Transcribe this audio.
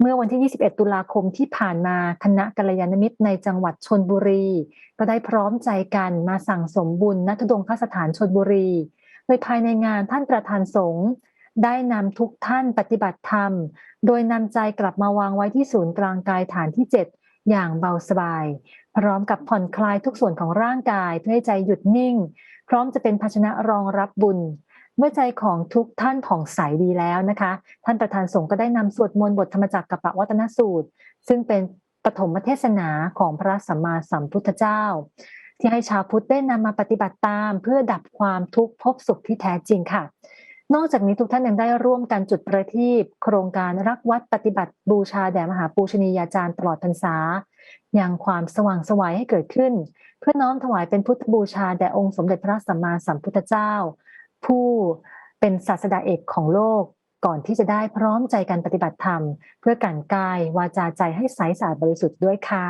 เมื่อวันที่ 21 ตุลาคมที่ผ่านมาคณะกัลยาณมิตรในจังหวัดชนบุรี ก็ได้พร้อมใจกันมาสั่งสมบุญณทุดงคสถานชนบุรี โดยภายในงานท่านประธานสงฆ์ได้นำทุกท่านปฏิบัติธรรม โดยนำใจกลับมาวางไว้ที่ศูนย์กลางกายฐานที่ 7 อย่างเบาสบาย พร้อมกับผ่อนคลายทุกส่วนของร่างกายเพื่อให้ใจหยุดนิ่ง พร้อมจะเป็นภาชนะรองรับบุญ เมื่อใจของทุกท่านผ่องใสดีแล้วนะคะ ท่านประธานสงฆ์ก็ได้นำสวดมนต์บทธรรมจักรกับปวัตนสูตร ซึ่งเป็นปฐมเทศนาของพระสัมมาสัมพุทธเจ้า ที่ให้ชาวพุทธได้นำมาปฏิบัติตาม เพื่อดับความทุกข์พบสุขที่แท้จริงค่ะ นอกจากนี้ทุกท่านยังได้ร่วมกันจุดประทีปโครงการรักวัดปฏิบัติบูชาแด่มหาปูชนียาจารย์ตลอดพรรษาอย่างความสว่างสวัยให้เกิดขึ้น เพื่อน้อมถวายเป็นพุทธบูชาแด่องค์สมเด็จพระสัมมาสัมพุทธเจ้า ผู้เป็นศาสดาเอกของโลกก่อนที่จะได้พร้อมใจกันปฏิบัติธรรม เพื่อกันกายวาจาใจให้ใสสะอาดบริสุทธิ์ด้วยค่ะ